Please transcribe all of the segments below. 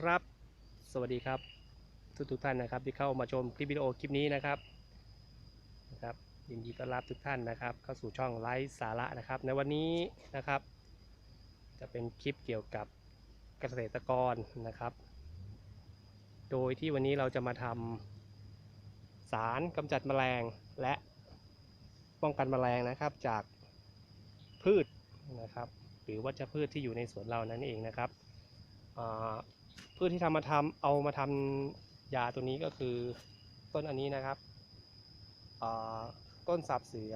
ครับ สวัสดีครับ ทุกทุกท่านนะครับ ที่เข้ามาชมคลิปวิดีโอคลิปนี้นะครับนะครับยินดีต้อนรับทุกท่านนะครับ เข้าสู่ช่องไลฟ์สาระนะครับ ในวันนี้นะครับ จะเป็นคลิปเกี่ยวกับเกษตรกรนะครับ โดยที่วันนี้เราจะมาทำสารกำจัดแมลงและป้องกันแมลงนะครับจากพืชนะครับ หรือวัชพืชที่อยู่ในสวนเรานั่นเองนะครับ พืชที่ทำมาทำเอามาทำยาตัวนี้ก็คือต้นอันนี้นะครับต้นสับเสือ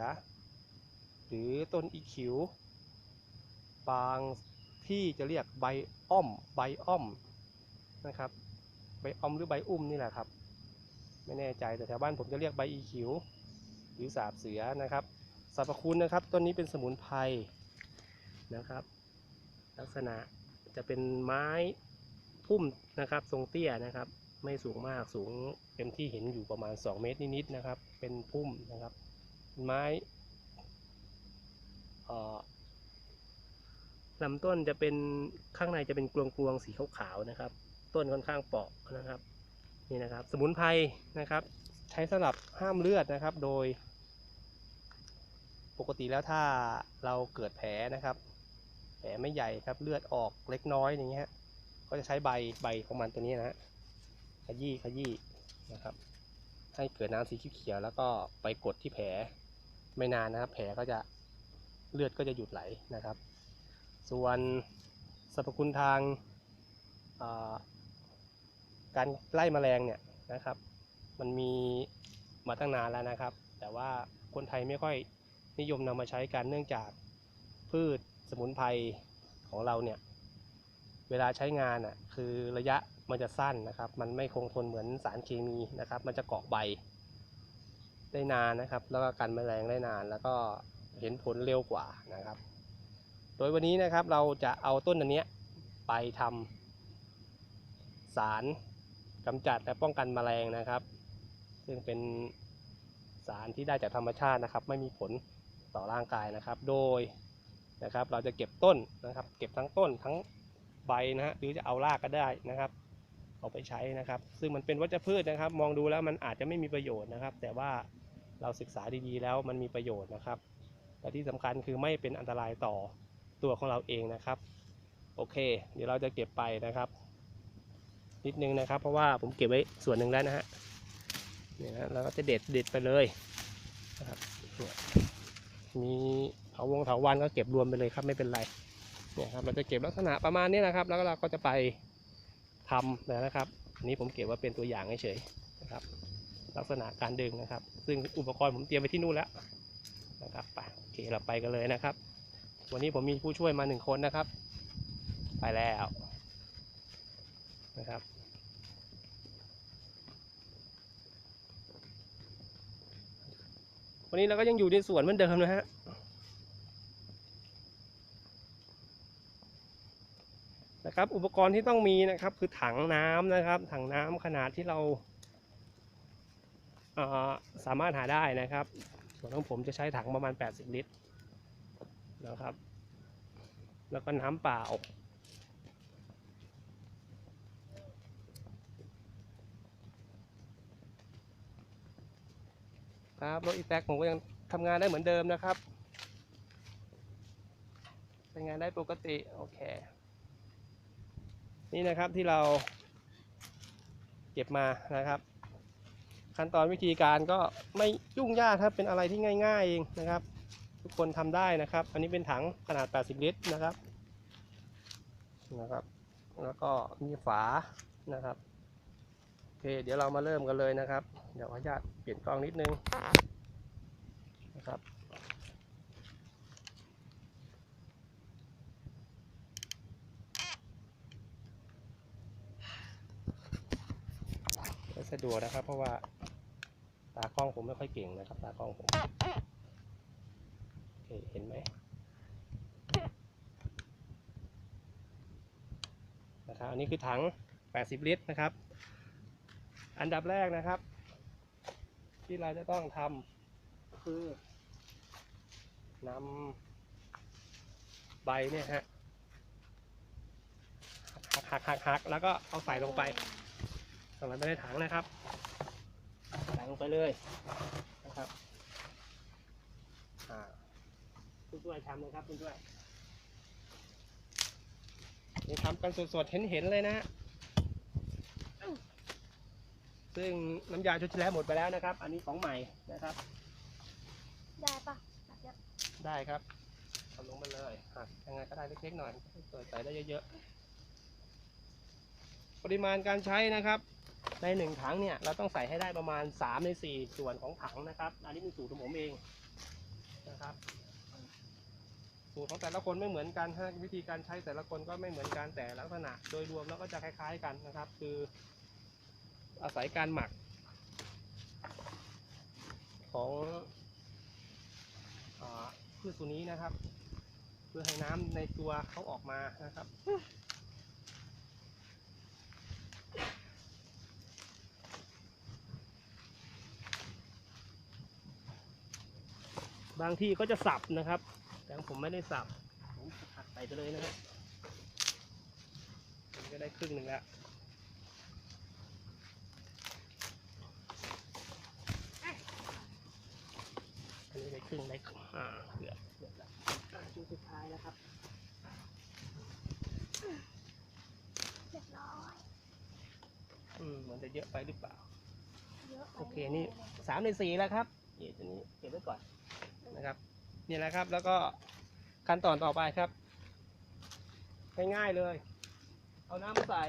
หรือต้นอีคิว บางที่จะเรียกใบอ้อมใบอ้อมนะครับ ใบอ้อมหรือใบอุ้มนี่แหละครับ ไม่แน่ใจแต่แถวบ้านผมจะเรียกใบอีคิว หรือสาบเสือนะครับสรรพคุณนะครับต้นนี้เป็นสมุนไพรนะครับ ลักษณะจะเป็นไม้ พุ่มนะครับ ทรงเตี้ยนะครับ ไม่สูงมากสูงเต็มที่เห็นอยู่ประมาณ 2 เมตรนิดๆนะครับ เป็นพุ่มนะครับ ไม้ลำต้นจะเป็นข้างในจะเป็นกลวงๆสีขาวๆนะครับ ต้นค่อนข้างเปราะนะครับนี่นะครับ สมุนไพรนะครับ ใช้สำหรับห้ามเลือดนะครับ โดย ปกติแล้วถ้าเราเกิดแผลนะครับ แผลไม่ใหญ่ครับเลือดออกเล็กน้อยอย่างเงี้ย ก็จะใช้ใบใบของมันตัวนี้นะฮะขยี้ขยี้นะครับ ให้เกิดน้ำสีเขียวแล้วก็ไปกดที่แผลไม่นานนะครับ แผลก็จะเลือดก็จะหยุดไหลนะครับ ส่วนสรรพคุณทางาการไล่แมลงเนี่ยนะครับ มันมีมาตั้งนานแล้วนะครับ แต่ว่าคนไทยไม่ค่อยนิยมนำมาใช้กันเนื่องจากพืชสมุนไพรของเราเนี่ย เวลาใช้งานอะคือระยะมันจะสั้นนะครับ มันไม่คงทนเหมือนสารเคมีนะครับ มันจะเกาะใบ ได้นานนะครับ แล้วก็กันแมลงได้นาน แล้วก็เห็นผลเร็วกว่านะครับ โดยวันนี้นะครับเราจะเอาต้นอันเนี้ยไปทำสารกำจัดและป้องกันแมลงนะครับ ซึ่งเป็นสารที่ได้จากธรรมชาตินะครับ ไม่มีผลต่อร่างกายนะครับ โดยนะครับ เราจะเก็บต้นนะครับ เก็บทั้งต้นทั้ง ใบนะฮะหรือจะเอารากก็ได้นะครับ เอาไปใช้นะครับ ซึ่งมันเป็นวัชพืชนะครับ มองดูแล้วมันอาจจะไม่มีประโยชน์นะครับ แต่ว่าเราศึกษาดีๆแล้วมันมีประโยชน์นะครับแต่ที่สำคัญคือไม่เป็นอันตรายต่อตัวของเราเองนะครับ โอเค เดี๋ยวเราจะเก็บไปนะครับ นิดนึงนะครับ เพราะว่าผมเก็บไว้ส่วนหนึ่งแล้วนะฮะเนี่ยนะเราก็จะเด็ดเด็ดไปเลยนะครับมีเถาวงเถาวันก็เก็บรวมไปเลยครับไม่เป็นไร เนี่ยครับเราจะเก็บลักษณะประมาณนี้นะครับ แล้วเราก็จะไปทำนะครับอันนี้ผมเก็บว่าเป็นตัวอย่างเฉยๆนะครับ ลักษณะการดึงนะครับ ซึ่งอุปกรณ์ผมเตรียมไปที่นู่นแล้วนะครับไปโอเคเราไปกันเลยนะครับ วันนี้ผมมีผู้ช่วยมาหนึ่งคนนะครับ ไปแล้วนะครับวันนี้เราก็ยังอยู่ในสวนเหมือนเดิมนะฮะ นะครับ อุปกรณ์ที่ต้องมีนะครับ คือถังน้ำนะครับ ถังน้ำขนาดที่เราสามารถหาได้นะครับ ส่วนของผมจะใช้ถังประมาณ 80 ลิตรนะครับ แล้วก็น้ำเปล่าครับรถอีแท็กผมก็ยังทำงานได้เหมือนเดิมนะครับใช้งานได้ปกติ โอเค นี่นะครับที่เราเก็บมานะครับ ขั้นตอนวิธีการก็ไม่ยุ่งยากครับเป็นอะไรที่ง่าย ๆเองนะครับ ทุกคนทำได้นะครับ อันนี้เป็นถังขนาด 80 ลิตรนะครับนะครับ แล้วก็มีฝานะครับโอเคเดี๋ยวเรามาเริ่มกันเลยนะครับ เดี๋ยวขออนุญาตเปลี่ยนกล้องนิดนึงนะครับ สะดวกนะครับ เพราะว่าตากล้องผมไม่ค่อยเก่งนะครับ ตากล้องผมโอเคเห็นไหมนะครับอันนี้คือถัง 80 ลิตรนะครับ อันดับแรกนะครับ ที่เราจะต้องทำคือนำใบเนี่ยฮะหัหักหักหักแล้วก็เอาใส่ลงไป ใส่ลงไปในถังนะครับใส่ลงไปเลยนะครับอ่าคุณช่วยทำเลยครับคุณช่วยนี่ทำกันสดๆเห็นๆเลยนะฮะซึ่งน้ำยาชุดที่แล้วหมดไปแล้วนะครับ อันนี้ของใหม่นะครับ ได้ปะแบบเนี้ยได้ครับเอาลงไปเลยหักยังไงก็ได้เล็กๆหน่อยเปิดใส่ได้เยอะๆ ปริมาณการใช้นะครับ ในหนึ่งถังเนี่ยเราต้องใส่ให้ได้ประมาณ 3 ใน 4 ส่วนของถังนะครับ อันนี้เป็นสูตรของผมเองนะครับสูตรของแต่ละคนไม่เหมือนกันฮะวิธีการใช้แต่ละคนก็ไม่เหมือนกันแต่ลักษณะ โดยรวมแล้วก็จะคล้าย ๆกันนะครับ คืออาศัยการหมัก ของอ่าพืชตัวนี้นะครับ เพื่อให้น้ำในตัวเขาออกมานะครับ บางที่ก็จะสับนะครับ แต่ของผมไม่ได้สับ ผมผัดใส่ไปเลยนะครับมันก็ได้ครึ่งหนึ่งแล้วอันนี้ได้ครึ่งได้ครึ่งอ่าเกือบเกือบแล้วอ่าชุดสุดท้ายแล้วครับเรียบร้อยอืมมันจะเยอะไปหรือเปล่าเยอะไปโอเค นี่สามในสี่แล้วครับนี่ตัวนี้เก็บไว้ก่อน นะครับนี่แหละครับ แล้วก็ขั้นตอนต่อไปครับ ง่ายๆเลย เอาน้ำใส่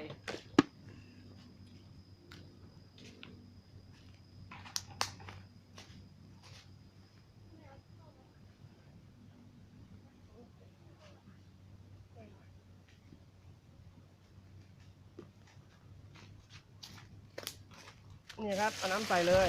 นี่ครับ เอาน้ำใส่เลย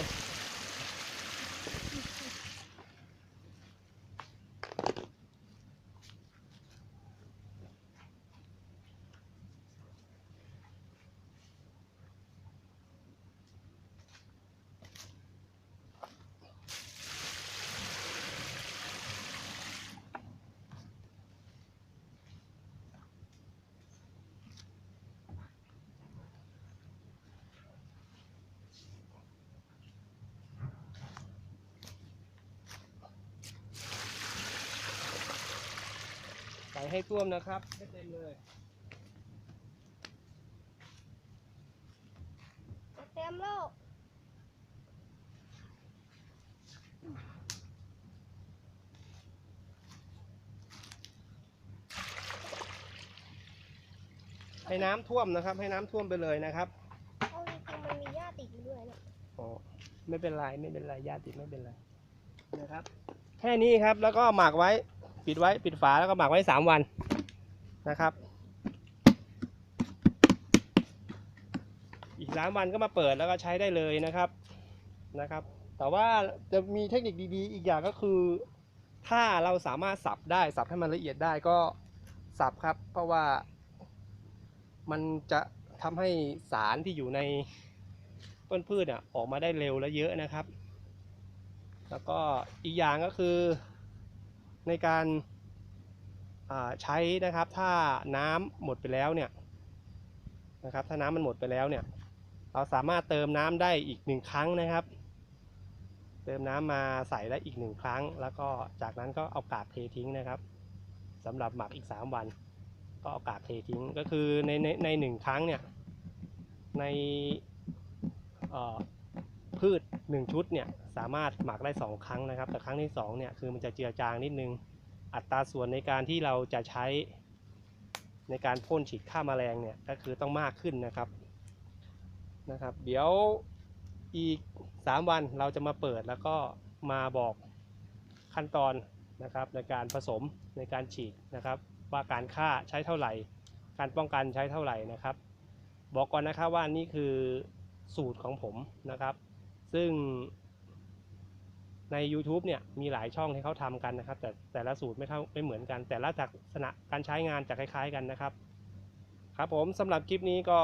ใส่ให้ท่วมนะครับให้เต็มเลยเต็มโลกให้น้ำท่วมนะครับ ให้น้ำท่วมไปเลยนะครับเอาจริงๆมันมีหญ้าติดอยู่ด้วยเนี่ยอ๋อไม่เป็นไรไม่เป็นไรญาติไม่เป็นไรนะครับ แค่นี้ครับแล้วก็หมักไว้ ปิดไว้ปิดฝาแล้วก็หมักไว้สามวันนะครับ อีกสามวันก็มาเปิดแล้วก็ใช้ได้เลยนะครับนะครับ แต่ว่าจะมีเทคนิคดีๆ อีกอย่างก็คือ ถ้าเราสามารถสับได้สับให้มันละเอียดได้ก็สับครับ เพราะว่ามันจะทำให้สารที่อยู่ในต้นพืชอะออกมาได้เร็วและเยอะนะครับ แล้วก็อีกอย่างก็คือ ในการใช้นะครับถ้าน้ำหมดไปแล้วเนี่ยนะครับถ้าน้ำมันหมดไปแล้วเนี่ยเราสามารถเติมน้ำได้อีกหนึ่งครั้งนะครับ เติมน้ำมาใส่ได้อีกหนึ่งครั้ง แล้วก็จากนั้นก็เอากากเททิ้งนะครับสำหรับหมักอีก 3 วัน ก็เอากากเททิ้งก็คือในในในหนึ่งครั้งเนี่ยในเอ่อ พืชหนึ่งชุดเนี่ยสามารถหมักได้สองครั้งนะครับ แต่ครั้งที่สองเนี่ยคือมันจะเจือจางนิดนึง อัตราส่วนในการที่เราจะใช้ ในการพ่นฉีดฆ่าแมลงเนี่ยก็คือต้องมากขึ้นนะครับนะครับ เดี๋ยวอีก 3 วันเราจะมาเปิดแล้วก็มาบอกขั้นตอนนะครับในการผสมในการฉีดนะครับ ว่าการฆ่าใช้เท่าไหร่ การป้องกันใช้เท่าไหร่นะครับ บอกก่อนนะครับว่านี่คือสูตรของผมนะครับ ซึ่งใน YouTube เนี่ยมีหลายช่องที่เขาทำกันนะครับ แต่แต่ละสูตรไม่เท่าไม่เหมือนกัน แต่ละลักษณะการใช้งานจะคล้ายๆกันนะครับ ครับผมสำหรับคลิปนี้ก็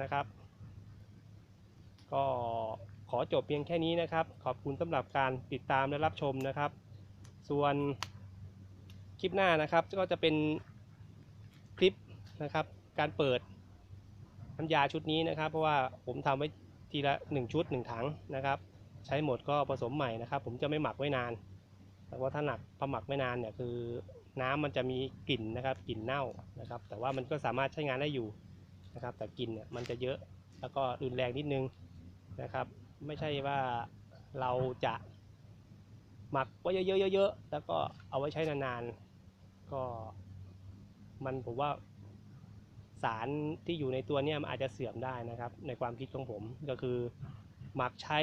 นะครับ ก็ขอจบเพียงแค่นี้นะครับ ขอบคุณสำหรับการติดตามและรับชมนะครับ ส่วนคลิปหน้านะครับก็จะเป็นคลิปนะครับ การเปิดน้ำยาชุดนี้นะครับ เพราะว่าผมทำไว้ ทีละ 1 ชุด 1 ถังนะครับ ใช้หมดก็ผสมใหม่นะครับ ผมจะไม่หมักไว้นาน แต่ว่าถ้าหนักพอหมักไม่นานเนี่ยคือน้ำมันจะมีกลิ่นนะครับกลิ่นเน่านะครับ แต่ว่ามันก็สามารถใช้งานได้อยู่นะครับ แต่กลิ่นเนี่ยมันจะเยอะแล้วก็รุนแรงนิดนึงนะครับ ไม่ใช่ว่าเราจะหมักไว้เยอะๆเยอะๆแล้วก็เอาไว้ใช้นานๆก็มันผมว่า สารที่อยู่ในตัวเนี้มันอาจจะเสื่อมได้นะครับ ในความคิดของผมก็คือหมักใช้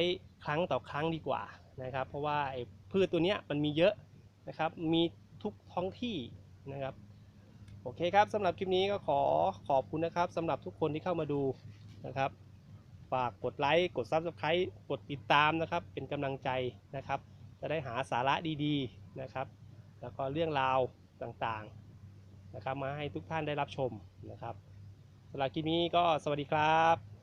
ครั้งต่อครั้งดีกว่านะครับ เพราะว่าไอ้พืชตัวเนี้ยมันมีเยอะนะครับ มีทุกท้องที่นะครับโอเคครับสำหรับคลิปนี้ก็ขอขอบคุณนะครับสำหรับทุกคนที่เข้ามาดูนะครับ ฝากกดไลค์กด Subscribe กดติดตามนะครับ เป็นกำลังใจนะครับ จะได้หาสาระดีๆนะครับ แล้วก็เรื่องราวต่างๆนะครับมาให้ทุกท่านได้รับชมนะครับ สำหรับคลิปนี้ก็สวัสดีครับ